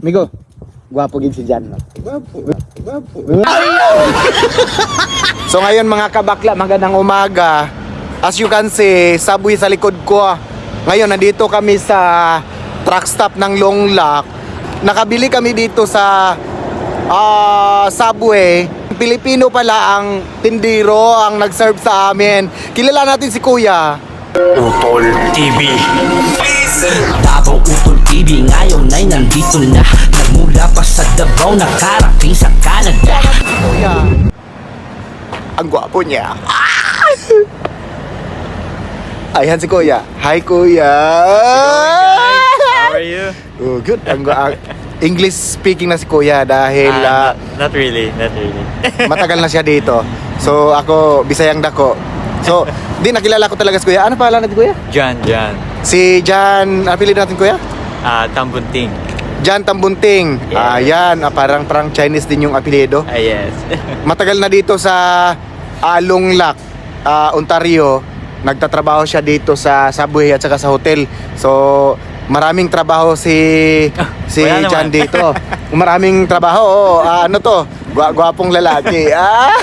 Migo, gwapo gid si Jan. Gwapo. Gwapo. So ngayon mga kabakla, magandang umaga. As you can see, subway sa likod ko. Ngayon, nandito kami sa truck stop ng Long Lock. Nakabili kami dito sa ah, subway. Pilipino pala ang tindiro ang nag-serve sa amin. Kilala natin si Kuya. Utol TV Utol TV ngayon ay nandito na Nagmula pa sa Davao nakarating sa Canada Kuya. Ang gwapo niya. Ayan si Kuya. Hi Kuya. How are you? Oh, good. Ang, English speaking na si Kuya dahil Ah, ah, not, not really, not really. matagal na siya dito. So ako Bisayang dako. So, di nakilala ko talaga si Kuya. Ano pangalan natin Kuya? John, John. Si Jan, ano apelido natin Kuya? Ah, Tambunting. Jan Tambunting. Yeah. Ayan, ah, parang parang Chinese din yung apelido. Ah, yes. Matagal na dito sa Alonglak, ah, Ontario. Nagtatrabaho siya dito sa subway at saka sa hotel. So, maraming trabaho si si Wala naman. Jan dito. Maraming trabaho. oo. Ah, ano to? Gwa gwapong lalaki. Ah!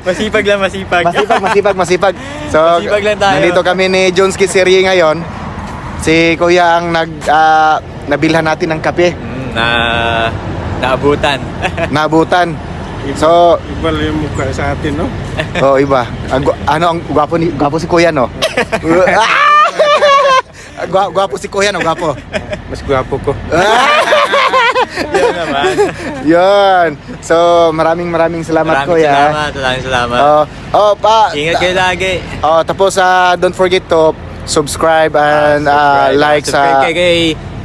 masipag lang, masipag. masipag, masipag, masipag. So, Masipag lang tayo. nandito kami ni Jones Kiserie ngayon. Si Kuya ang nag ah, nabilhan natin ng kape, Mm, na naabutan. nabutan. So, Iba lang yung mukha sa atin, no? Oh, iba. Ang gu- ano ang gwapo ni gwapo si Kuya no. Ah! Gwa, gwapo si Kuya no, gwapo. Mas gwapo ko. Yun naman. Yan. So, maraming maraming salamat Maraming Kuya. salamat, maraming salamat. Oh, oh pa. Ingat kayo lagi. Oh, tapos ah, don't forget to subscribe and ah, Subscribe. like Subscribe sa kayo kay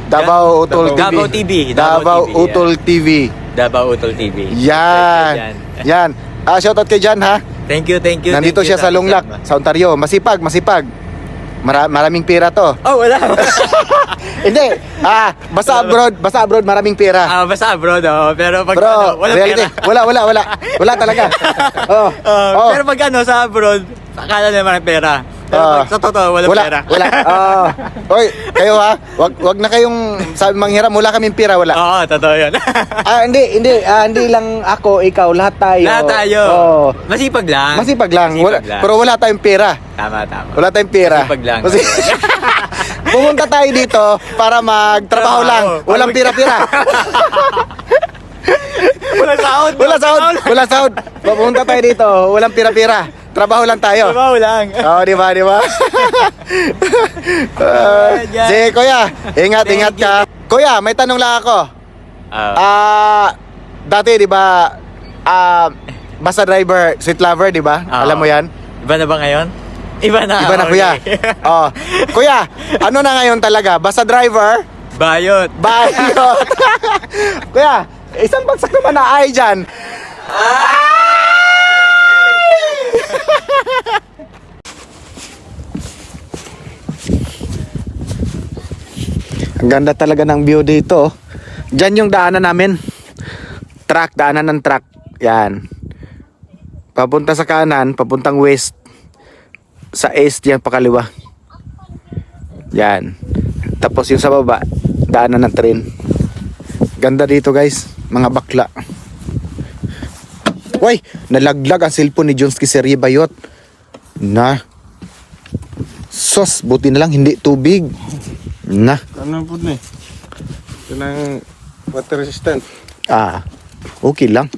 Davao Utol TV. Davao TV. Davao TV, Utol TV. Davao Utol TV. Yan. Yan. Ah, shoutout kay Jan ha. Thank you, thank you. Nandito thank siya you, sa Lunglak, sa Ontario. Masipag, masipag. Mara- maraming pera to. Oh, wala. Hindi. Ah, basta abroad, basta abroad maraming pera. Ah, basta abroad oh. Pero pag Bro, ano, wala reality. pera. Wala, wala, wala. Wala talaga. Oh. Ah, oh. Pero pag ano, sa abroad, akala naman ng pera. Pero Ah. pag sa totoo, wala, wala, pera. wala. Oh. Oy, kayo ha. Wag wag na kayong sabi manghiram, wala kaming pera, wala. Oo, totoo yun. Ah, hindi, hindi, ah, hindi lang ako, ikaw, lahat tayo. Lahat tayo. Oh. Masipag lang. Masipag lang. Masipag wala, lang. Pero wala tayong pera. Tama, tama. Wala tayong pera. Masipag lang. Kasi pumunta tayo dito para magtrabaho Trabaho. lang. Walang Mag- pira-pira. wala sahod. Wala sahod. Wala sahod. Pumunta tayo dito. Walang pira-pira. Trabaho lang tayo. Trabaho lang. Oo, di ba, di ba? Ah, Yan. Sige, kuya. Ingat, Thank ingat you. ka. Kuya, may tanong lang ako. Ah, Ah, dati, di ba, ah, basta driver, sweet lover, di ba? Oo. Alam mo yan? iba na ba ngayon? Iba na. Iba na, okay. kuya. Oh. Kuya, ano na ngayon talaga? Basta driver, Bayot. bayot. kuya, isang bagsak naman na ay dyan. Ganda talaga ng view dito. oh. Diyan yung daanan namin. Truck, daanan ng truck. Yan. Papunta sa kanan, papuntang west. Sa east yan, pakaliwa. Yan. Tapos yung sa baba, daanan ng train. Ganda dito guys, mga bakla. Uy, nalaglag ang cellphone ni Jones Kiserie Bayot. Na. Sos, buti na lang hindi tubig. Na. Ano po na eh? Ito ng water resistant. Ah, okay lang.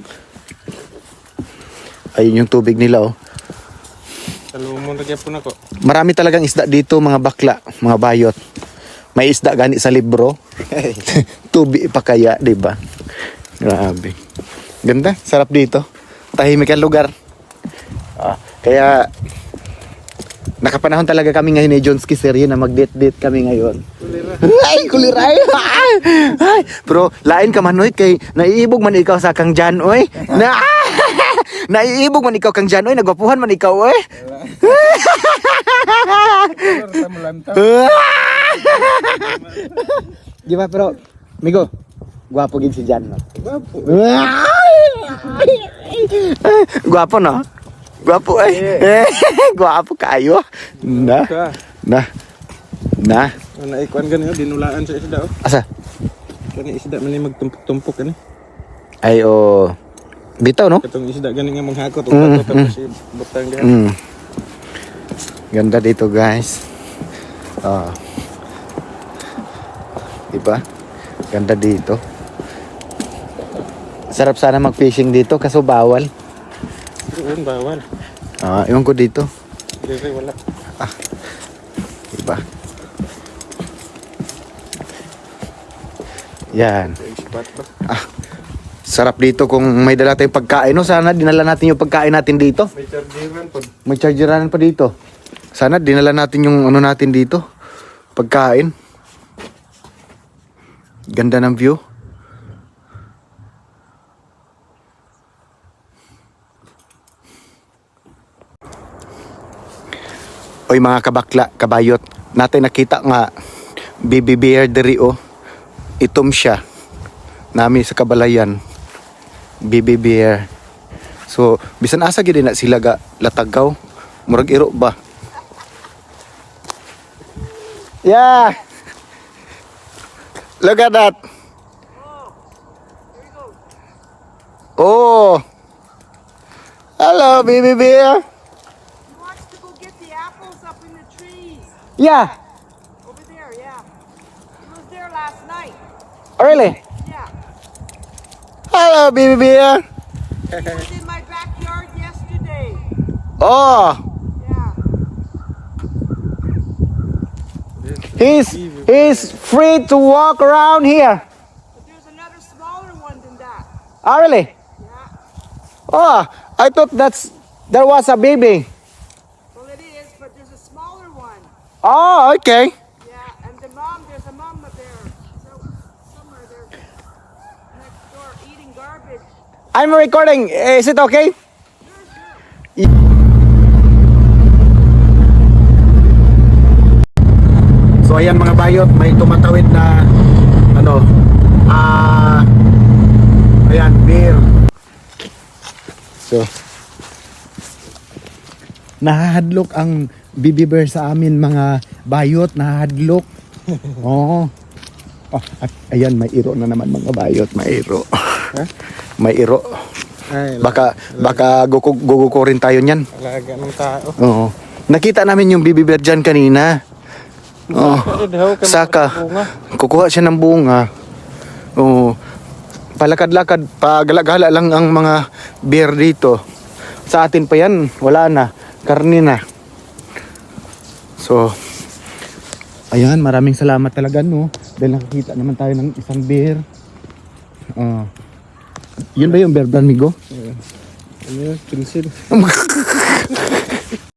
Ayun yung tubig nila oh. Salumon lagi po na ko. Marami talagang isda dito mga bakla, mga bayot. May isda gani sa libro. Tubi pa kaya, 'di ba? Grabe. Ganda, sarap dito. Tahimik ang lugar. Ah, kaya nakapanahon talaga kami ngayon ni Jones Kiserie na mag-date-date kami ngayon. Ay, kuliray. Ay, pero lain ka man oy kay naiibog man ikaw sa kang Jan oy. Na Naiibog man ikaw kang Jan oy, nagwapuhan man ikaw oy. Di ba pero Migo, gwapo gid si Jan no. Gwapo. Gwapo no? Gwapo eh. Gwapo kayo. Na. Na. Na. Ano ikuan ganyan, dinulaan sa isda oh. Asa? Kani isda man magtumpok-tumpok kani. Ay, oh. Bitaw, no? Katong isda gani nga manghakot ug mm, tapos mm. butang diha. Mm. Ganda dito, guys. Ah. Diba? Ganda dito. Sarap sana mag-fishing dito kaso bawal. Doon bawal. Ah, iwan ko dito. Dire wala. Diba? Yan. Sa spot ba? Sarap dito kung may dala tayong pagkain. No? Sana dinala natin yung pagkain natin dito. May chargeran pod. May chargeran pa dito. Sana dinala natin yung ano natin dito. Pagkain. Ganda ng view. Oy mga kabakla, kabayot. Natin nakita nga baby bear diri oh. Itom siya. Nami sa kabalayan. Baby bear. So, bisan asa gid na sila ga latagaw. Murag iro ba? Yeah. Look at that. Oh. Hello, baby Yeah. Over there, yeah. He was there last night. Oh, really? Yeah. Hello, baby bear. He was in my backyard yesterday. Oh, Yeah. he's he's free to walk around here. But there's another smaller one than that. Oh, really? Yeah. Oh, I thought that's there was a baby. Oh, okay. Yeah. And the mom, there's a mom up there. So, somewhere there. Next door eating garbage. I'm recording. Is it okay? So ayan mga bayot, may tumatawid na ano, ah ayan, beer. So nahahadlok ang baby bear sa amin mga bayot, nahahadlok. Oo. Oh, at ayan, may iro na naman mga bayot, may iro. may iro. Ay, Baka baka guguko rin tayo niyan. alaga ng tao. Oo. Nakita namin yung baby bear dyan kanina. Ka Saka. Kukuha siya ng bunga. Oo. Palakad-lakad, pagala-gala lang ang mga bear dito. Sa atin pa yan, wala na. Karni na. So, ayan, maraming salamat talaga, no? Dahil nakakita naman tayo ng isang bear. Oo. yun ba yung bear, Migo? Ano yun? Pencil.